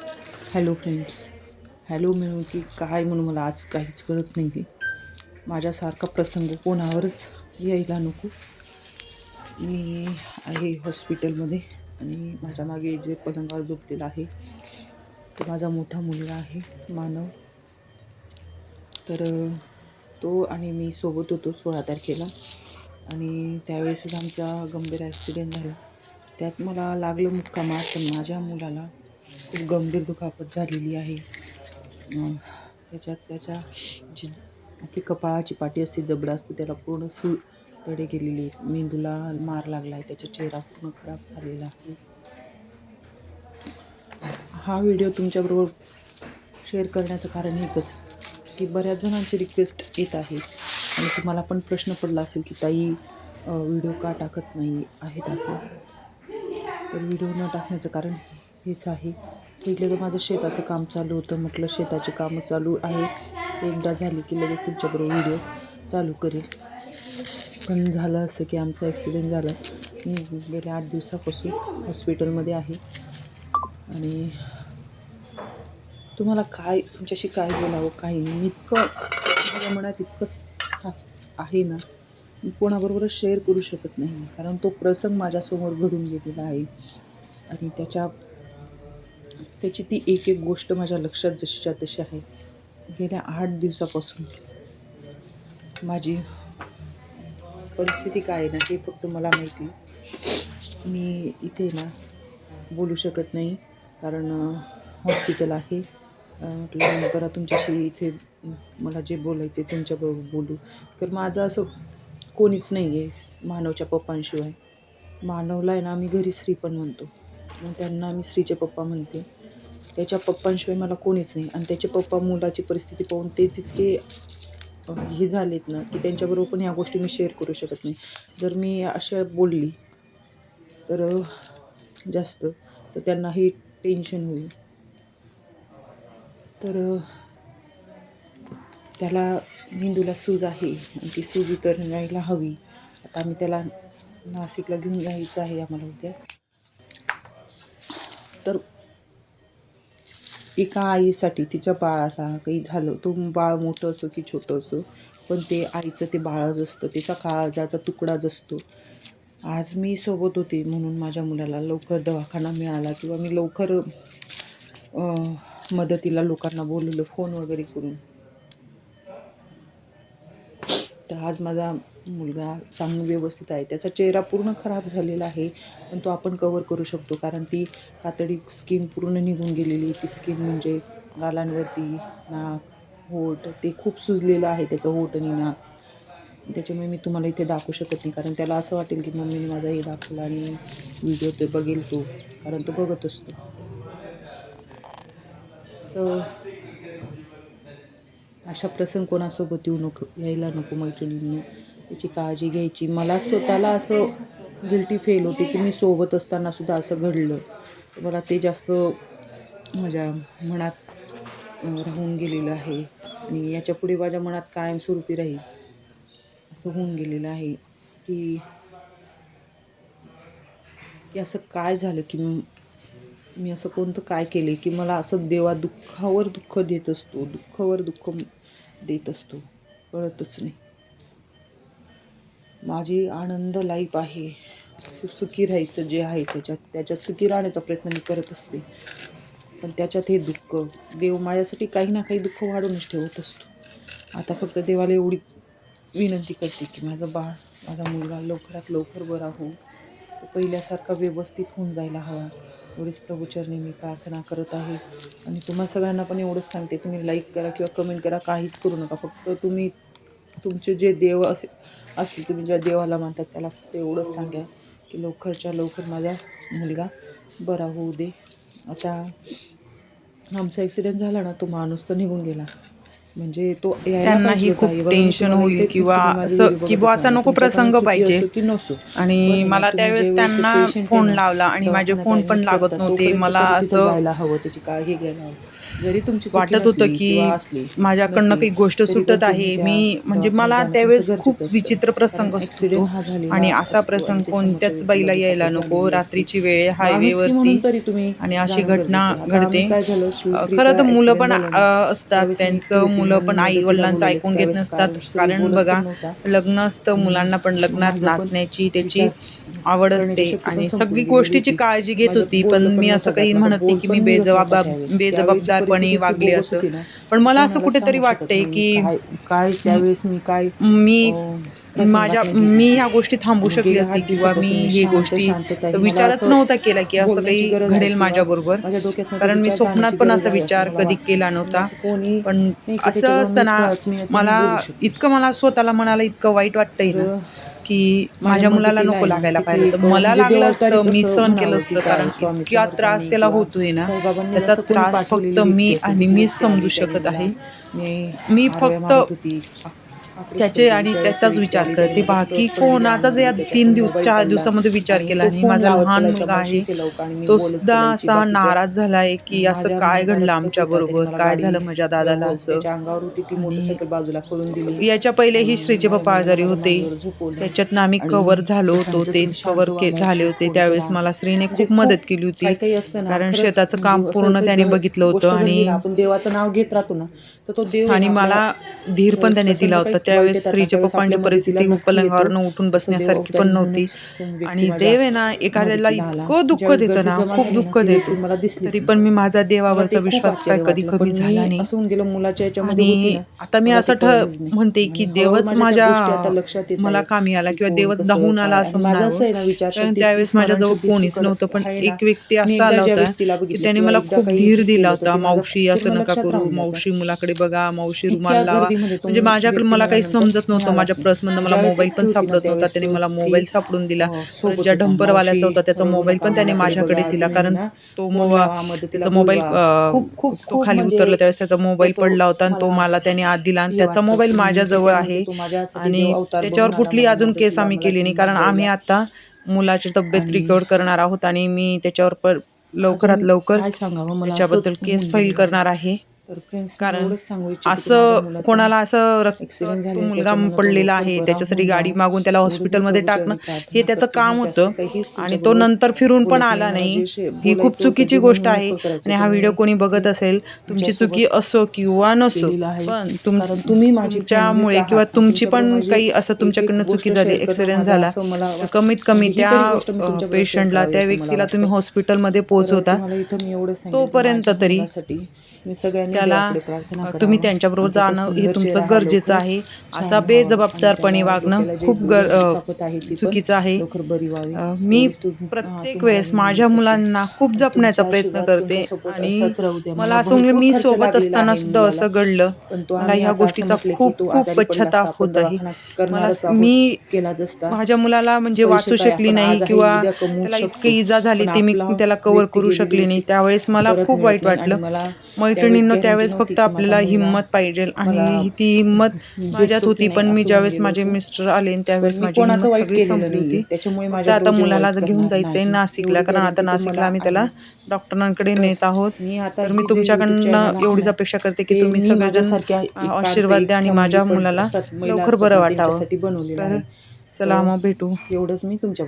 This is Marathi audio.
हॅलो फ्रेंड्स हॅलो म्हणून की काय म्हणून मला आज काहीच कळत नाही आहे माझ्यासारखा प्रसंग कोणावरच यायला नको. मी आहे हॉस्पिटलमध्ये आणि माझ्या मागे जे पलंगावर झोपलेला आहे तो माझा मोठा मुलगा आहे मानव. तर तो आणि मी सोबत होतो सोळा तारखेला. आणि त्यावेळेसच आमचा गंभीर ॲक्सिडेंट झाला. त्यात मला लागलं मुक्का मार पण माझ्या मुलाला खूप गंभीर दुखापत झालेली आहे. त्याच्यात त्याच्या जी आपली कपाळाची पाठी असते जबडा असतो त्याला पूर्ण सु तडे गेलेली मेंदूला मार लागला आहे त्याचा चेहरा पूर्ण खराब झालेला आहे. हा व्हिडिओ तुमच्याबरोबर शेअर करण्याचं कारण एकच की बऱ्याच जणांची रिक्वेस्ट येत आहे आणि तुम्हाला पण प्रश्न पडला असेल की ताई व्हिडिओ का टाकत नाही आहेत असं. तर व्हिडिओ न टाकण्याचं कारण हेच आहे. इकडे तर माझं शेताचं काम चालू होतं. म्हटलं शेताची कामं चालू आहे. एकदा झाली की लगेच तुमच्याबरोबर व्हिडिओ चालू करेल पण झालं असं की आमचा ॲक्सिडेंट झाला. मी गेल्या आठ दिवसापासून हॉस्पिटलमध्ये आहे. आणि तुम्हाला काय तुमच्याशी काय बोलावं काही नाही. इतकं माझ्या मनात इतकं आहे ना. मी कोणाबरोबरच शेअर करू शकत नाही. कारण तो प्रसंग माझ्यासमोर घडून गेलेला आहे. आणि त्याच्या त्याची ती एक एक गोष्ट माझ्या लक्षात जशीच्या तशी आहे. गेल्या आठ दिवसापासून माझी परिस्थिती काय आहे ना हे फक्त मला माहिती मी इथे ना बोलू शकत नाही कारण हॉस्पिटल आहे. म्हटलं जरा तुमच्याशी इथे मला जे बोलायचे तुमच्याबरोबर बोलू. तर माझं असं कोणीच नाही आहे मानवच्या पप्पांशिवाय. मानवला आहे ना आम्ही घरी श्री पण म्हणतो. मग त्यांना मी श्रीचे पप्पा म्हणते. त्याच्या पप्पांशिवाय मला कोणीच नाही. आणि त्याचे पप्पा मुलाची परिस्थिती पाहून ते जितके हे झालेत ना की त्यांच्याबरोबर पण ह्या गोष्टी मी शेअर करू शकत नाही. जर मी अशा बोलली तर जास्त तर त्यांनाही टेन्शन होईल. तर त्याला मेंदूला सूज आहे. आणि ती सूज उतरायला हवी. आता आम्ही त्याला नाशिकला घेऊन जायचं आहे आम्हाला उद्या. तर एका आईसाठी तिच्या बाळाला काही झालं. तो बाळ मोठं असो की छोटं असो पण ते आईचं ते बाळच असतं. त्याचा काळजाचा तुकडाच असतो. आज मी सोबत होते म्हणून माझ्या मुलाला लवकर दवाखाना मिळाला किंवा मी लवकर मदतीला लोकांना बोलवलं फोन वगैरे करून. तर आज माझा मुलगा चांगला व्यवस्थित आहे. त्याचा चेहरा पूर्ण खराब झालेला आहे पण तो आपण कवर करू शकतो. कारण ती कातडी स्किन पूर्ण निघून गेलेली ती स्किन म्हणजे गालांवरती नाक होट ते खूप सुजलेलं आहे त्याचं होट आणि नाक. त्याच्यामुळे मी तुम्हाला इथे दाखवू शकत नाही. कारण त्याला असं वाटेल की मम्मीने माझा हे दाखवला आणि व्हिडिओ ते बघेल तो. कारण तो बघत असतो. तर अशा प्रसंग कोणासोबत येऊ नको यायला नको मैत्रिणींनी. त्याची काळजी घ्यायची. मला स्वतःला असं गिल्टी फेल होते की मी सोबत असताना सुद्धा असं घडलं. मला ते जास्त माझ्या मनात राहून गेलेलं आहे. आणि याच्यापुढे माझ्या मनात कायमस्वरूपी राहील. असं होऊन गेलेलं आहे की की असं काय झालं की मी असं कोणतं काय केले की मला असं देवा दुःखावर दुःख देत असतो दुःखावर दुःख देत असतो. कळतच नाही. माझी आनंद लाईफ आहे. सु सुखी राहायचं जे आहे त्याच्यात त्याच्यात सुखी राहण्याचा प्रयत्न मी करत असते. पण त्याच्यात हे दुःख देव माझ्यासाठी काही ना काही दुःख वाढूनच ठेवत असतो. आता फक्त देवाला एवढी विनंती करते की माझं बाळ माझा मुलगा लवकरात लवकर बरा हो तो पहिल्यासारखा व्यवस्थित होऊन जायला हवा. एवढीच प्रभूचरणी मी प्रार्थना करत आहे. आणि तुम्हा सगळ्यांना पण एवढंच सांगते तुम्ही लाईक करा किंवा कमेंट करा काहीच करू नका. फक्त तुम्ही तुमचे जे देव असे असतील तुम्ही ज्या देवाला मानतात त्याला फक्त एवढंच सांगा की लवकरच्या लवकर माझा मुलगा बरा होऊ दे. आता आमचा ॲक्सिडेंट झाला ना तो माणूस तर निघून गेला. म्हणजे तो त्यांनाही. खूप टेन्शन होईल किंवा असं बुवा असा. नको प्रसंग पाहिजे. आणि मला त्यावेळेस त्यांना फोन लावला आणि माझे फोन पण लागत नव्हते. मला असं जायला हवं त्याची काळजी घ्यायला हवी जरी तुमची वाटत होतं की माझ्याकडनं काही गोष्ट सुटत आहे. मी म्हणजे मला त्यावेळेस खूप विचित्र. प्रसंग असतो आणि असा प्रसंग कोणत्याच बाईला यायला नको. रात्रीची वेळ हायवेवरती आणि अशी घटना घडते. खरं तर मुलं पण असतात त्यांचं मुलं पण आई वडिलांचं. ऐकून घेत नसतात कारण बघा. लग्न असतं मुलांना पण लग्नात नाचण्याची त्याची आवड असते आणि सगळी गोष्टीची. काळजी घेत होती पण मी असं काही. म्हणत नाही की मी बेजबाबदार. बेजबाबदारपणे वागली असं. पण मला असं कुठेतरी वाटतंय की काय त्यावेळेस मी काय मी माझ्या मी ह्या गोष्टी आणि शकली असती किंवा मी ही गोष्टी विचारच नव्हता केला की असं काही घडेल किंवा माझ्या बरोबर माझ्या डोक्यातनं कारण मी स्वप्नात पण असा विचार कधी. केला नव्हता. कोणी पण असं त्याच्यावर असतं ना मी कळत नाही, मी मला. इतकं मला स्वतःला मनाला इतकं वाईट वाटतंय ना की माझ्या मुलाला नको लागायला पाहिजे तर मला म्हणजे लागलं असतं मी सहन केलं असतं कारण इतका त्रास त्याला होतोय ना त्याचा त्रास फक्त मी आणि मीच समजू शकत आहे. मी फक्त. त्याचे आणि त्याचाच विचार करते बाकी कोणाचाच या तीन दिवस चार दिवसामध्ये विचार केला नाही माझा लहान मुलगा आहे तो सुद्धा असा नाराज झालाय की असं काय घडलं आमच्या बरोबर काय झालं माझ्या दादाला असं. याच्या पहिलेही श्रीचे पप्पा आजारी होते. त्याच्यातनं आम्ही कव्हर झालो होतो ते कव्हर झाले होते. त्यावेळेस मला श्रीने खूप मदत केली होती कारण शेताचं काम पूर्ण त्याने बघितलं होतं आणि आपण देवाचं नाव घेत राहतो ना तर तो देव आणि मला धीर पण त्याने दिला होता. त्यावेळेस श्रीच्या पप्पांची परिस्थिती पलंगावरनं उठून बसण्यासारखी पण नव्हती आणि देव आहे ना एखाद्याला इतकं दुःख देतं ना खूप दुःख देतो मला दिसली तरी पण मी माझा देवावरचा विश्वास काय कधी कमी झाला नाही गेलं मुलाच्या याच्यामध्ये आता मी असं ठ. म्हणते की देवच माझ्या लक्षात मला. कामी आला किंवा देवच धावून आला. असं माझं असं ना विचार त्यावेळेस माझ्याजवळ कोणीच नव्हतं पण. एक व्यक्ती असा आला होता की त्याने मला खूप धीर दिला होता मावशी असं नका करू. मावशी मुलाकडे बघा मावशी रुमाल लावा म्हणजे माझ्याकडे मला काही व्यक्ती समजत नव्हतं. माझ्या पर्समधनं मला मोबाईल पण सापडत नव्हता त्याने मला मोबाईल सापडून दिला. परत ज्या होता. डंपरवाल्याचा होता त्याचा मोबाईल पण त्याने माझ्याकडे दिला. कारण तो त्याचा मोबाईल खूप- खूप- तो खाली म्हणजे उतरला त्यावेळेस त्याचा मोबाईल पडला होता आणि तो मला त्याने आत दिला आणि हे त्याचा मोबाईल माझ्याजवळ आहे. माझ्यासाठी आणि त्याच्यावर कुठली अजून केस आम्ही मला केली नाही. कारण आम्ही. आता मुलाची तब्येत रिकवर करणार आहोत आणि मी त्याच्यावर लवकरात लवकर त्याच्याबद्दल केस फाईल. करणार आहे. कारण असं कोणाला असं रक्त मुलगा पडलेला आहे त्याच्यासाठी होऊन गाडी. मागून त्याला हॉस्पिटलमध्ये टाकणं हे त्याचं. काम होतं आणि तो नंतर फिरून पण आला नाही. ही खूप चुकीची गोष्ट आहे. आणि हा व्हिडिओ कोणी बघत असेल तुमची चुकी असो किंवा नसो. पण तुम तुम्ही माझी तुमच्यामुळे फॅमिलीच किंवा. तुमची पण काही असं तुमच्याकडनं चुकी झाली ॲक्सिडेंट माझं झाला कमीत कमी त्या पेशंटला त्या व्यक्तीला तुम्ही. हॉस्पिटलमध्ये पोहोचवता तोपर्यंत तरी सगळ्यांनी त्याला. तुम्ही त्यांच्याबरोबर जाणं हे तुमचं गरजेचं आहे असा. बेजबाबदारपणे वागणं खूप गर चुकीचं आहे मी प्रत्येक वेळेस माझ्या मुलांना. खूप जपण्याचा प्रयत्न करते आणि. मला असं मी सोबत असताना सुद्धा. असं घडलं मला ह्या गोष्टीचा खूप खूप पश्चाताप होत आहे मला मी. माझ्या मुलाला म्हणजे वाचू शकली नाही किंवा त्याला. इतकी इजा झाली ती मी त्याला कव्हर करू शकली नाही. त्यावेळेस मला खूप वाईट वाटलं मैत्रिणींनो त्यावेळेस फक्त आपल्याला हिंमत पाहिजे आणि ती हिंमत माझ्यात होती पण मी असं ज्यावेळेस माझे मिस्टर आले त्यावेळेस माझी सगळी संपली. होती त्याच्यामुळे आता मुलाला घेऊन जायचंय. नाशिकला कारण आता नाशिकला आम्ही त्याला. डॉक्टरांकडे नेत आहोत तर मी तुमच्याकडनं एवढीच अपेक्षा करते की तुम्ही एक आशीर्वाद द्या आणि माझ्या मुलाला लवकर बरं वाटावं बनवलेलं. चला मग भेटू एवढंच मी तुमच्या